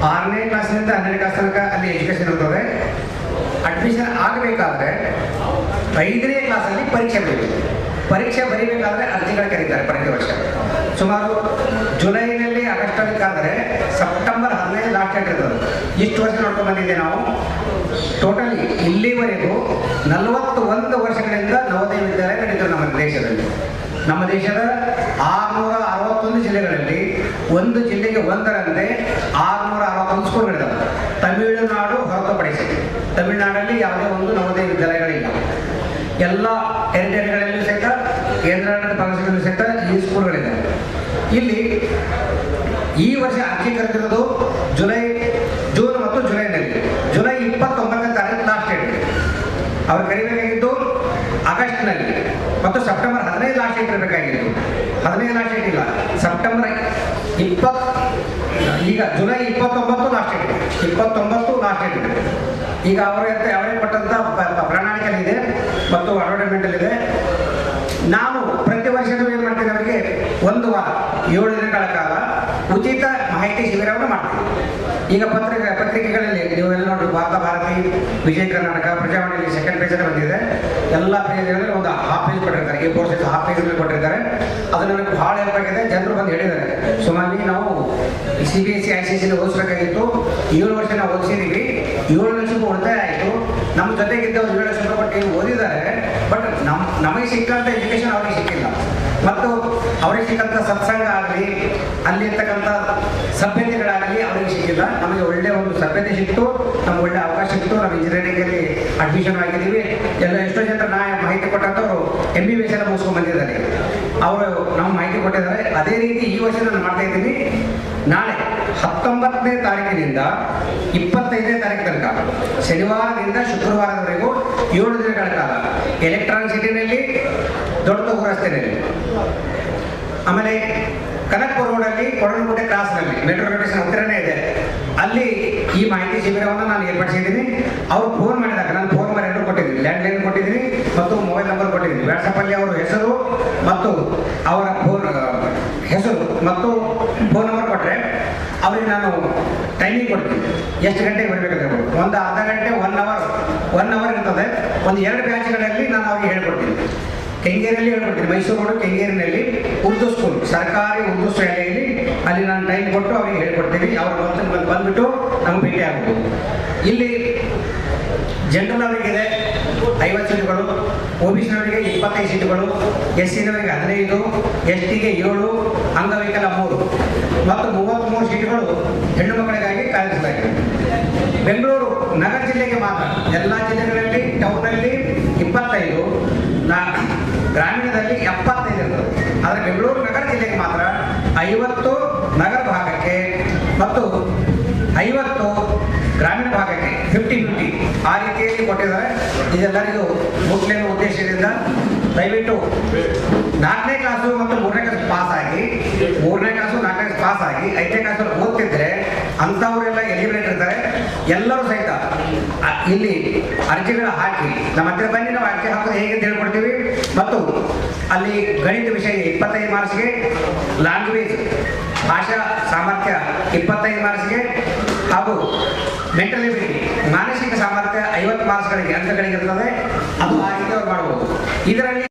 ಕ್ಲಾಸಿಂದ ಹನ್ನೆರಡು ಕ್ಲಾಸ್ ತನಕ ಅಲ್ಲಿ ಎಜುಕೇಶನ್ ಇರ್ತದೆ. ಅಡ್ಮಿಷನ್ ಆಗಬೇಕಾದ್ರೆ ಐದನೇ ಕ್ಲಾಸಲ್ಲಿ ಪರೀಕ್ಷೆ ಬರೀಬೇಕು. ಪರೀಕ್ಷೆ ಬರೀಬೇಕಾದ್ರೆ ಅರ್ಜಿಗಳು ಕರೀತಾರೆ ಪ್ರತಿ ವರ್ಷ. ಸುಮಾರು ಜುಲೈನಲ್ಲಿ ಆಗಸ್ಟ್ ಕಾದರೆ ಸೆಪ್ಟೆಂಬರ್ ಹದಿನೈದು ಲಾಸ್ಟ್ ಡೇಟ್ ಇರ್ತದೆ. ಇಷ್ಟು ವರ್ಷ ನೋಡ್ಕೊಂಡು ಬಂದಿದ್ದೆ ನಾವು. ಟೋಟಲಿ ಇಲ್ಲಿವರೆಗೂ ನಲವತ್ತು ಒಂದು ವರ್ಷಗಳಿಂದ ನವೋದಯ ವಿದ್ಯಾಲಯ ನಡೀತದೆ ನಮ್ಮ ದೇಶದಲ್ಲಿ. ನಮ್ಮ ದೇಶದ ಆರುನೂರ ಅರವತ್ತೊಂದು ಜಿಲ್ಲೆಗಳಲ್ಲಿ ಒಂದು ಜಿಲ್ಲೆಗೆ ಒಂದರಂತೆ ಆರುನೂರ ಸ್ಕೂಲ್ಗಳಿದ್ದಾವೆ ತಮಿಳುನಾಡು ಹೊರತುಪಡಿಸಿ. ತಮಿಳುನಾಡಲ್ಲಿ ಯಾವುದೇ ಒಂದು ನವೋದಯ ವಿದ್ಯಾಲಯಗಳಿಲ್ಲ. ಎಲ್ಲ ಟೆರಿಟರಿಗಳಲ್ಲಿ ಸಹಿತ ಕೇಂದ್ರಾಡಳಿತ ಪ್ರದೇಶಗಳಲ್ಲಿ ಸಹಿತ ಈ ಸ್ಕೂಲ್ಗಳಿದೆ. ಇಲ್ಲಿ ಈ ವರ್ಷ ಅರ್ಜಿ ಕರೆದಿರೋದು ಜುಲೈ, ಜೂನ್ ಮತ್ತು ಜುಲೈನಲ್ಲಿ. ಜುಲೈ ಇಪ್ಪತ್ತೊಂಬತ್ತನೇ ತಾರೀಕು ಲಾಸ್ಟ್ ಡೇಟ್ ಅವ್ರು ಕರಿಬೇಕಾಗಿದ್ದು ಆಗಸ್ಟ್ನಲ್ಲಿ ಮತ್ತು ಸೆಪ್ಟೆಂಬರ್ ಹದಿನೈದು ಲಾಸ್ಟ್ ಡೇಟ್ ಇರಬೇಕಾಗಿತ್ತು ಹದಿನೈದು ಲಾಸ್ಟ್ ಡೇಟ್ ಇಲ್ಲ. ಸೆಪ್ಟೆಂಬರ್ ಇಪ್ಪತ್ ಈಗ ಜುಲೈ ಇಪ್ಪತ್ತೊಂಬತ್ತು ಲಾಸ್ಟ್ ಡೇಟ್ ಇಪ್ಪತ್ತೊಂಬತ್ತು ಲಾಸ್ಟ್ ಡೇಟ್ ಈಗ ಅವರೇ ಅವರೇ ಪಟ್ಟಂತ ಪ- ಪ- ಇದೆ ಮತ್ತು ಅಡ್ವರ್ಟೈಸ್ಮೆಂಟ್ ಇದೆ. ನಾವು ಪ್ರತಿ ವರ್ಷನೂ ಏನು ಮಾಡ್ತೀವಿ ಅವರಿಗೆ ಒಂದು ವಾರ, ಏಳು ದಿನಗಳ ಕಾಲ ಉಚಿತ ಮಾಹಿತಿ ಶಿಬಿರವನ್ನು ಮಾಡ್ತೀವಿ. ಈಗ ಪತ್ರಿಕೆ, ಪತ್ರಿಕೆಗಳಲ್ಲಿ ನೀವೆಲ್ಲ ನೋಡಿ ವಾರ್ತಾ ಭಾರತಿ ವಿಜಯ ಕರ್ನಾಟಕ ಪ್ರಜಾವಾಣಿಯಲ್ಲಿ ಸೆಕೆಂಡ್ ಪೇಜ್ ಬಂದಿದೆ. ಎಲ್ಲ ಪೇಜ್ಗಳಲ್ಲಿ ಒಂದು ಹಾಫ್ ಪೇಜ್ ಕೊಟ್ಟಿರ್ತಾರೆ. ಈ ಕೋರ್ಸಸ್ ಹಾಫ್ ಪೇಜ್ ಕೊಟ್ಟಿರ್ತಾರೆ. ಅದು ನನಗೆ ಬಹಳ ಹೆಲ್ಪ್ ಜನರು ಬಂದು ಹೇಳಿದ್ದಾರೆ. ಸುಮಾರು ನಾವು C B S C I C C ಓದಿಸ್ಬೇಕಾಗಿತ್ತು. ಏಳು ವರ್ಷ ನಾವು ಓದಿಸಿದೀವಿ. ಏಳು ಲಕ್ಷ ರೂಪಾಯಿ ಉಳಿತಾಯ ಆಯಿತು. ನಮ್ಮ ಜೊತೆಗಿದ್ದ ಒಂದು ಲಕ್ಷ ರೂಪಾಯಿ ಓದಿದ್ದಾರೆ. ಬಟ್ ನಮ್ಮ ನಮಗೆ ಸಿಕ್ಕಂಥ ಎಜುಕೇಶನ್ ಅವ್ರಿಗೆ ಸಿಕ್ಕಿಲ್ಲ. ಮತ್ತು ಅವರಿಗೆ ಸಿಕ್ಕಂಥ ಸತ್ಸಂಗ ಆಗಲಿ ಅಲ್ಲಿರ್ತಕ್ಕಂಥ ಸಭ್ಯತೆಗಳಾಗಲಿ ಅವರಿಗೆ ಸಿಕ್ಕಿಲ್ಲ. ನಮಗೆ ಒಳ್ಳೆ ಒಂದು ಸಭ್ಯತೆ ಸಿಕ್ತು, ನಮ್ಗೆ ಒಳ್ಳೆ ಅವಕಾಶ ಸಿಕ್ತು. ನಾವು ಇಂಜಿನಿಯರಿಂಗಲ್ಲಿ ಅಡ್ಮಿಷನ್ ಆಗಿದ್ದೀವಿ. ಎಲ್ಲ ಎಷ್ಟೋ ಜನ ನಾ ಮಾಹಿತಿ ಕೊಟ್ಟಂಥವ್ರು ಎಂ ಬಿ ಬಿ ಎಸ್ ಮುಗಿಸ್ಕೊಂಡು ಬಂದಿದ್ದಾರೆ. ಅವರು ನಾವು ಮಾಹಿತಿ ಕೊಟ್ಟಿದ್ದಾರೆ. ಅದೇ ರೀತಿ ಈ ವರ್ಷ ನಾನು ಮಾಡ್ತಾ ಇದ್ದೀನಿ. ನಾಳೆ ಹತ್ತೊಂಬತ್ತನೇ ತಾರೀಕಿನಿಂದ ಇಪ್ಪತ್ತೈದನೇ ತಾರೀಕು ತನಕ, ಶನಿವಾರದಿಂದ ಶುಕ್ರವಾರದವರೆಗೂ ಏಳು ದಿನಗಳ ಕಾಲ ಎಲೆಕ್ಟ್ರಾನಿಕ್ ಸಿಟಿನಲ್ಲಿ ದೊಡ್ಡ ತೂಗು ರಸ್ತೆಯಲ್ಲಿ ಆಮೇಲೆ ಕನಕ್ಪುರ ರೋಡಲ್ಲಿ ಕೊಡಲಕೋಟೆ ಕ್ರಾಸ್ನಲ್ಲಿ ಮೆಟ್ರೋ ಸ್ಟೇಷನ್ ಹತ್ತಿರನೇ ಇದೆ. ಅಲ್ಲಿ ಈ ಮಾಹಿತಿ ಶಿಬಿರವನ್ನು ನಾನು ಏರ್ಪಡಿಸಿದ್ದೀನಿ. ಅವ್ರು ಫೋನ್ ಮಾಡಿದಾಗ ನಾನು ಫೋನ್ ನಂಬರ್ ಎರಡು ಕೊಟ್ಟಿದ್ದೀನಿ. ಲ್ಯಾಂಡ್ಲೈನ್ ಕೊಟ್ಟಿದ್ದೀನಿ ಮತ್ತು ಮೊಬೈಲ್ ನಂಬರ್ ಕೊಟ್ಟಿದ್ದೀನಿ. ವಾಟ್ಸಪ್ಪಲ್ಲಿ ಅವರ ಹೆಸರು ಮತ್ತು ಅವರ ಫೋನ್ ಹೆಸರು ಮತ್ತು ಫೋನ್ ನಂಬರ್ ಕೊಟ್ಟರೆ ಅವರಿಗೆ ನಾನು ಟೈಮಿಂಗ್ ಕೊಡ್ತೀನಿ. ಎಷ್ಟು ಗಂಟೆಗೆ ಬರಬೇಕಂತ ಒಂದು ಅರ್ಧ ಗಂಟೆ ಒನ್ ಅವರ್ ಒನ್ ಅವರ್ ಇರ್ತದೆ. ಒಂದು ಎರಡು ಬ್ಯಾಚ್ಗಳಲ್ಲಿ ನಾನು ಅವ್ರಿಗೆ ಹೇಳ್ಕೊಡ್ತೀನಿ. ಕೆಂಗೇರಿಯಲ್ಲಿ ಹೇಳ್ಕೊಡ್ತೀನಿ ಮೈಸೂರು ಕೆಂಗೇರಿನಲ್ಲಿ ಉರ್ದು ಸ್ಕೂಲ್ ಸರ್ಕಾರಿ ಉರ್ದು ಶಾಲೆಯಲ್ಲಿ ಅಲ್ಲಿ ನಾನು ಟೈಮ್ ಕೊಟ್ಟು ಅವರಿಗೆ ಹೇಳ್ಕೊಡ್ತೀನಿ. ಅವ್ರು ಬಂದು ಬಂದು ಬಂದ್ಬಿಟ್ಟು ನಮ್ಗೆ ಭೇಟಿ ಆಗ್ಬೋದು. ಇಲ್ಲಿ ಜನರಲ್ ಅವರಿಗಿದೆ, ಐವತ್ತು ಸೀಟುಗಳು ಒ ಬಿ ಸಿನವರಿಗೆ ಇಪ್ಪತ್ತೈದು ಸೀಟುಗಳು ಎಸ್ ಸಿನವರಿಗೆ ಹದಿನೈದು ಎಸ್ ಟಿಗೆ ಏಳು, ಅಂಗವೈಕಲ ಮೂರು. ಮತ್ತು ಮೂವತ್ತ್ಮೂರು ಸೀಟುಗಳು ಹೆಣ್ಣು ಮಕ್ಕಳಿಗಾಗಿ ಕಾಯ್ದಿಸಲಾಗಿದೆ ಬೆಂಗಳೂರು ನಗರ ಜಿಲ್ಲೆಗೆ ಮಾತ್ರ. ಎಲ್ಲ ಜಿಲ್ಲೆಗಳಲ್ಲಿ ಟೌನಲ್ಲಿ ಗ್ರಾಮೀಣದಲ್ಲಿ ಎಪ್ಪತ್ತೈದು ಇರ್ತದೆ. ಆದರೆ ಬೆಂಗಳೂರು ನಗರ ಜಿಲ್ಲೆಗೆ ಮಾತ್ರ ಐವತ್ತು ನಗರ ಭಾಗಕ್ಕೆ ಮತ್ತು ಐವತ್ತು ಗ್ರಾಮೀಣ ಭಾಗಕ್ಕೆ ಫಿಫ್ಟಿ ಫಿಫ್ಟಿ ಆ ರೀತಿಯಲ್ಲಿ ಕೊಟ್ಟಿದ್ದಾರೆ. ಇದೆಲ್ಲರಿಗೂ ಮುಖ್ಯ ಉದ್ದೇಶದಿಂದ ದಯವಿಟ್ಟು ನಾಲ್ಕನೇ ಕ್ಲಾಸು ಮತ್ತು ಮೂರನೇ ಕ್ಲಾಸ್ ಪಾಸ್ ಆಗಿ, ಮೂರನೇ ಕ್ಲಾಸು ನಾಲ್ಕನೇ ಕ್ಲಾಸ್ ಪಾಸ್ ಆಗಿ, ಐದನೇ ಕ್ಲಾಸಲ್ಲಿ ಓದ್ತಿದ್ರೆ ಅಂಥವರೆಲ್ಲ ಎಲಿಮಿನೇಟ್ ಇರ್ತಾರೆ. ಎಲ್ಲರೂ ಸಹಿತ ಇಲ್ಲಿ ಅರ್ಜಿಗಳ ಹಾಕಿ, ನಮ್ಮ ಹತ್ತಿರ ಬನ್ನಿ, ನಾವು ಅರ್ಜಿ ಹಾಕೋದು ಹೇಗೆ ಅಂತ ಹೇಳ್ಕೊಡ್ತೀವಿ. ಮತ್ತು ಅಲ್ಲಿ ಗಣಿತ ವಿಷಯ ಇಪ್ಪತ್ತೈದು ಮಾರ್ಕ್ಸ್ಗೆ ಲ್ಯಾಂಗ್ವೇಜ್ ಭಾಷಾ ಸಾಮರ್ಥ್ಯ ಇಪ್ಪತ್ತೈದು ಮಾರ್ಕ್ಸ್ಗೆ, ಹಾಗೂ ಮೆಂಟಲ್ ಮಾನಸಿಕ ಸಾಮರ್ಥ್ಯ ಐವತ್ತು ಮಾರ್ಕ್ಸ್ಗಳಿಗೆ ಅಂಕಗಳಿಗೆ ಇರ್ತದೆ. ಅದು ಆ ಅವ್ರು ಮಾಡ್ಬೋದು. ಇದರಲ್ಲಿ